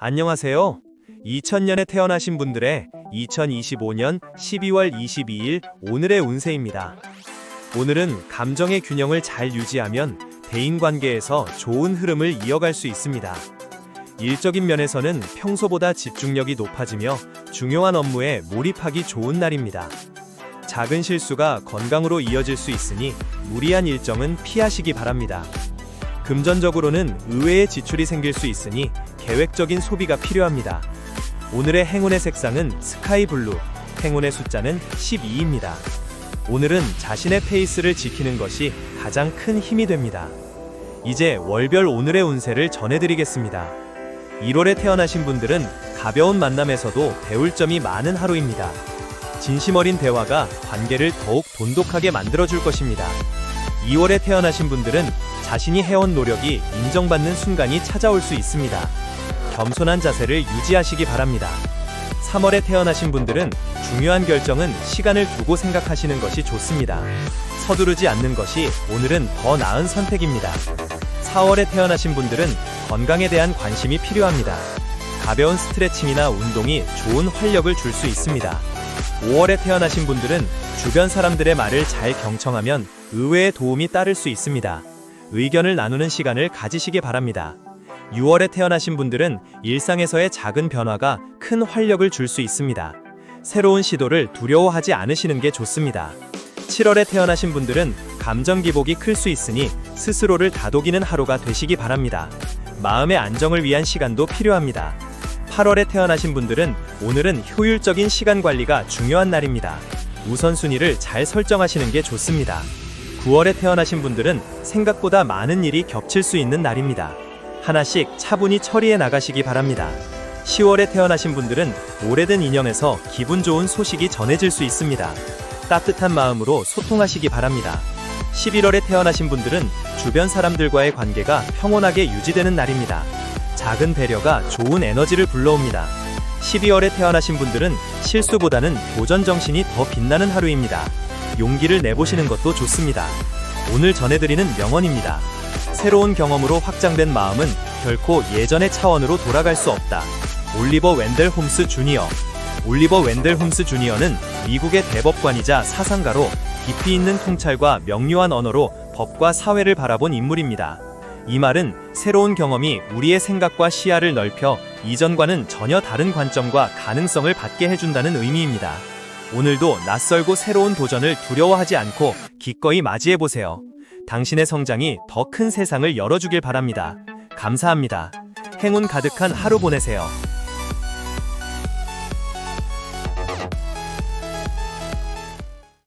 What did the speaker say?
안녕하세요. 2000년에 태어나신 분들의 2025년 12월 22일 오늘의 운세입니다. 오늘은 감정의 균형을 잘 유지하면 대인 관계에서 좋은 흐름을 이어갈 수 있습니다. 일적인 면에서는 평소보다 집중력이 높아지며 중요한 업무에 몰입하기 좋은 날입니다. 작은 실수가 건강으로 이어질 수 있으니 무리한 일정은 피하시기 바랍니다. 금전적으로는 의외의 지출이 생길 수 있으니 계획적인 소비가 필요합니다. 오늘의 행운의 색상은 스카이 블루, 행운의 숫자는 12입니다. 오늘은 자신의 페이스를 지키는 것이 가장 큰 힘이 됩니다. 이제 월별 오늘의 운세를 전해드리겠습니다. 1월에 태어나신 분들은 가벼운 만남에서도 배울 점이 많은 하루입니다. 진심 어린 대화가 관계를 더욱 돈독하게 만들어줄 것입니다. 2월에 태어나신 분들은 자신이 해온 노력이 인정받는 순간이 찾아올 수 있습니다. 겸손한 자세를 유지하시기 바랍니다. 3월에 태어나신 분들은 중요한 결정은 시간을 두고 생각하시는 것이 좋습니다. 서두르지 않는 것이 오늘은 더 나은 선택입니다. 4월에 태어나신 분들은 건강에 대한 관심이 필요합니다. 가벼운 스트레칭이나 운동이 좋은 활력을 줄 수 있습니다. 5월에 태어나신 분들은 주변 사람들의 말을 잘 경청하면 의외의 도움이 따를 수 있습니다. 의견을 나누는 시간을 가지시기 바랍니다. 6월에 태어나신 분들은 일상에서의 작은 변화가 큰 활력을 줄 수 있습니다. 새로운 시도를 두려워하지 않으시는 게 좋습니다. 7월에 태어나신 분들은 감정 기복이 클 수 있으니 스스로를 다독이는 하루가 되시기 바랍니다. 마음의 안정을 위한 시간도 필요합니다. 8월에 태어나신 분들은 오늘은 효율적인 시간 관리가 중요한 날입니다. 우선순위를 잘 설정하시는 게 좋습니다. 9월에 태어나신 분들은 생각보다 많은 일이 겹칠 수 있는 날입니다. 하나씩 차분히 처리해 나가시기 바랍니다. 10월에 태어나신 분들은 오래된 인연에서 기분 좋은 소식이 전해질 수 있습니다. 따뜻한 마음으로 소통하시기 바랍니다. 11월에 태어나신 분들은 주변 사람들과의 관계가 평온하게 유지되는 날입니다. 작은 배려가 좋은 에너지를 불러옵니다. 12월에 태어나신 분들은 실수보다는 도전 정신이 더 빛나는 하루입니다. 용기를 내보시는 것도 좋습니다. 오늘 전해드리는 명언입니다. 새로운 경험으로 확장된 마음은 결코 예전의 차원으로 돌아갈 수 없다. 올리버 웬델 홈스 주니어. 올리버 웬델 홈스 주니어는 미국의 대법관이자 사상가로 깊이 있는 통찰과 명료한 언어로 법과 사회를 바라본 인물입니다. 이 말은 새로운 경험이 우리의 생각과 시야를 넓혀 이전과는 전혀 다른 관점과 가능성을 받게 해준다는 의미입니다. 오늘도 낯설고 새로운 도전을 두려워하지 않고 기꺼이 맞이해보세요. 당신의 성장이 더 큰 세상을 열어주길 바랍니다. 감사합니다. 행운 가득한 하루 보내세요.